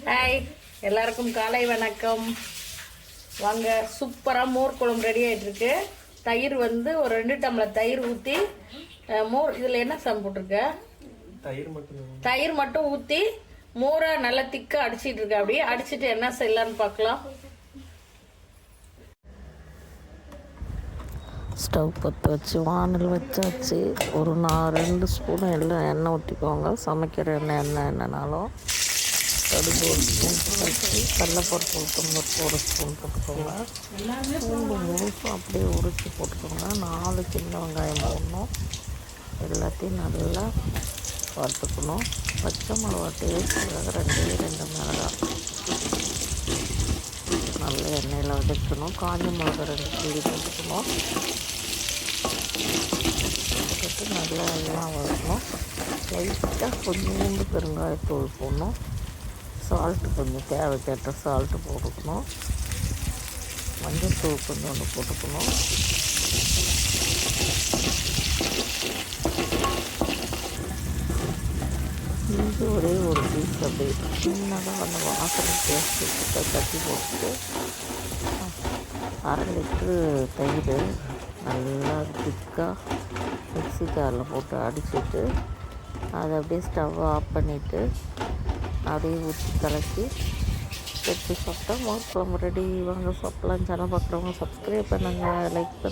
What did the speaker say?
Hi எல்லாருக்கும் காலை வணக்கம். வாங்க சூப்பராக மோர் குழம்பு ரெடி ஆயிட்டு இருக்கு தயிர் வந்து ஒரு ரெண்டு டம்ளர் தயிர் ஊற்றி மோர் இதில் என்ன சாம் போட்டிருக்க? தயிர் மட்டும் தயிர் மட்டும் ஊற்றி மோரை நல்லா திக்காக அடிச்சிட்டு இருக்க அப்படியே. அடிச்சிட்டு என்ன செய்யலான்னு பார்க்கலாம் ஸ்டவ் பற்ற வச்சு வானல் வச்சாச்சு. ஒரு நான் ரெண்டு ஸ்பூன் எல்லாம் எண்ணெய் ஊற்றிக்கோங்க சமைக்கிற எண்ணெய் எண்ணெய் என்னன்னாலும் கடுகு ஒரு ஸ்பூன் வச்சு கடலப்பருப்பு உளுத்தம்பருப்பு ஒரு ஸ்பூன் போட்டுக்கோங்க பூண்டு முழுசும் அப்படியே உரித்து போட்டுக்கோங்க நாலு சின்ன வெங்காயம் போடணும் எல்லாத்தையும் நல்லா வறுத்துக்கணும் பச்சை மிளகா டேஸ்ட்டுக்காக ரெண்டே ரெண்டு மிளகாய் நல்ல எண்ணெயில் வதக்கணும். காஞ்ச மிளகா ரெண்டு கிளி போட்டுக்கணும் போட்டு நல்லா எல்லாம் வதக்கணும் லைட்டாக கொஞ்சோண்டு பெருங்காயத்தூள் போடணும். சால்ட்டு கொஞ்சம் தேவைக்கேற்ற சால்ட்டு போட்டுக்கணும். மஞ்சள் கொஞ்சோண்டு போட்டுக்கணும். இஞ்சி ஒரே ஒரு பீஸ் அப்படியே சின்னதாக அந்த வாசனை டேஸ்ட்டு தட்டி போட்டுட்டு அரை லிட்ரு தயிர் நல்லா திக்காக மிக்ஸி ஜாரில் போட்டு அடிச்சுட்டு அதை அப்படியே ஸ்டவ் ஆஃப் பண்ணிவிட்டு அப்படியே ஊற்றி கலக்கி வச்சு சாப்பிட்டா மோர் குழம்பு ரெடி வாங்க. சாப்பிட்லாம் சேனல் பார்க்குறவங்க சப்ஸ்கிரைப் பண்ணுங்கள் லைக் பண்ணுங்கள்